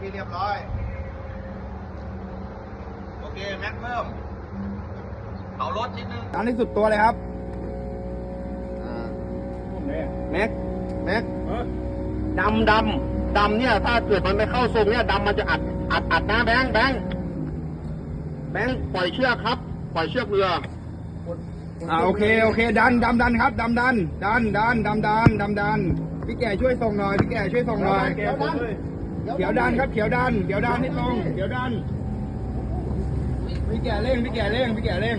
ที่เรียบร้อย โอเค แม็กเพิ่ม เอารถนิดนึงดันที่สุดตัวเลยครับแม็กแม็กดำดำดำเนี่ย ถ้าเกิดมันไม่เข้าทรงเนี่ยดำมันจะอัดอัดอัดนะแบงค์แบงค์แบงค์ปล่อยเชือกครับ ปล่อยเชือกเรืออ่าโอเคโอเค ดันดำดันครับดำดันดันดันดำดันดำดันพี่แก่ช่วยส่งหน่อยพี่แก่ช่วยส่งหน่อย เขียวดันครับเขียวดันเขียวดันให้ตรงเขียวดันพี่แก่เร่งพี่แก่เร่งพี่แก่เร่ง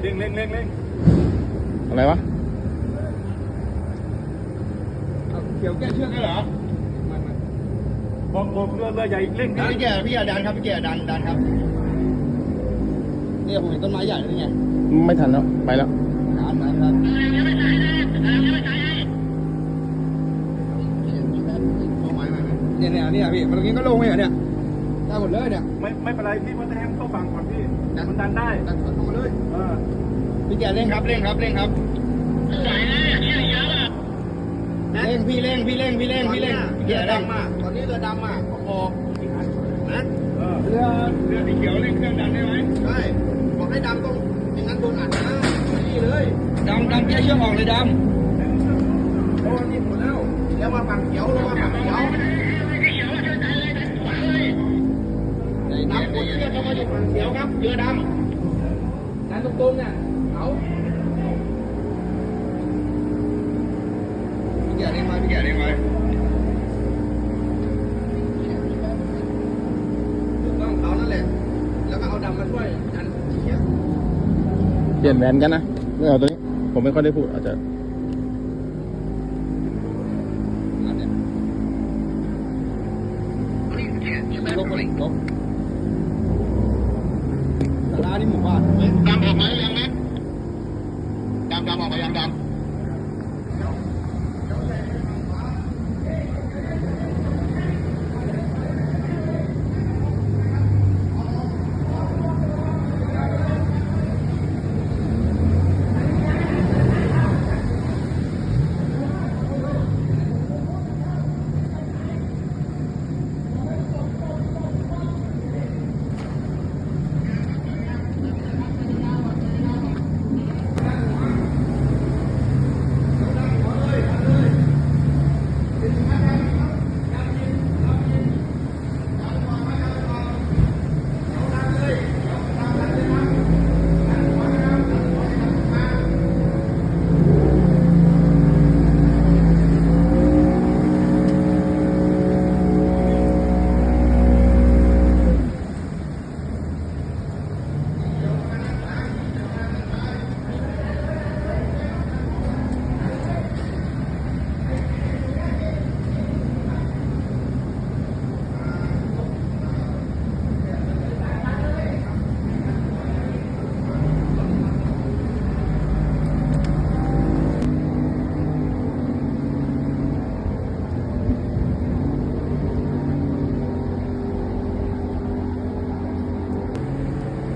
เร่งเร่งเร่งเร่งอะไรวะเอาเขียวแก้เชือกได้เหรอบอกบอกเรือเรือใหญ่เร่งพี่แก่พี่แก่ดันครับพี่แก่ดันดันครับเนี่ยผมเห็นต้นไม้ใหญ่เลยไงไม่ทันแล้วไปแล้วดันดันครับ เนี่ยเนี่ยเนี่ยพี่มันตรงนี้ก็ลงไปเหรอเนี่ยได้หมดเลยเนี่ยไม่ไม่เป็นไรพี่มันจะให้มันเข้าฝั่งก่อนพี่มันดันได้ดันเข้ามาเลยเออพี่แกเร่งครับเร่งครับเร่งครับเร่งพี่เร่งพี่เร่งพี่เร่งพี่เร่งพี่แกเร่งมากตอนนี้เรือดำมากออกนะเออเรือเรือสีเขียวเร่งเครื่องดันได้ไหมใช่บอกให้ดำต้องอย่างนั้นโดนอัดนะนี่เลยดำดำแกเชือกออกเลยดโดนนี่หมดแล้วเดี๋ยวมาฝั่งเขียวแล้วมาฝั่งเขียว ย็นน้ำใจพุทธเย็นเชือกเข้ามาอยู่ฝั่งเขียวครับเรือดำดันตรงๆเนี่ยเอาพี่แกเร่งไว้พี่แกเร่งไว้ถูกต้องเขานั่นแหละ แล้วก็เอาดำมาช่วยดันเขียวเปลี่ยนแหวนกันนะไม่เอาตัวนี้ ผมไม่ค่อยได้พูดอาจจะนั่นเนี่ยลบเลยลบ สารานี่หมู่บ้านไหม ดำออกมายังไหมดำดำออกมายังดำ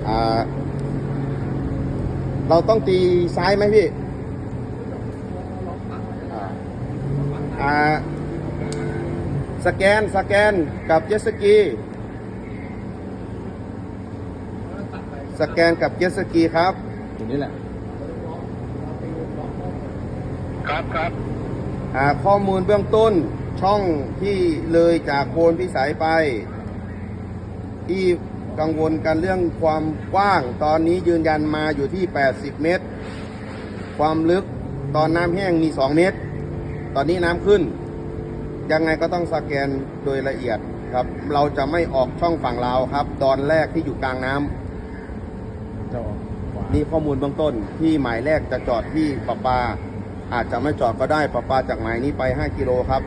อ่า เราต้องตีซ้ายไหมพี่อ่าอ่าสแกนสแกนกับเจตสกีสแกนกับเจตสกีครับอยู่นี่แหละ ครับครับอ่าข้อมูลเบื้องต้นช่องที่เลยจากโคนพิสัยไปที่ กังวลกันเรื่องความกว้าง ตอนนี้ยืนยันมาอยู่ที่ 80 เมตร ความลึกตอนน้ำแห้งมี 2 เมตร ตอนนี้น้ำขึ้น ยังไงก็ต้องสแกนโดยละเอียดครับ เราจะไม่ออกช่องฝั่งลาวครับ ตอนแรกที่อยู่กลางน้ำนี่ข้อมูลเบื้องต้นที่หมายแรกจะจอดที่ปะปา อาจจะไม่จอดก็ได้ปะปาจากหมายนี้ไป 5 กิโลครับ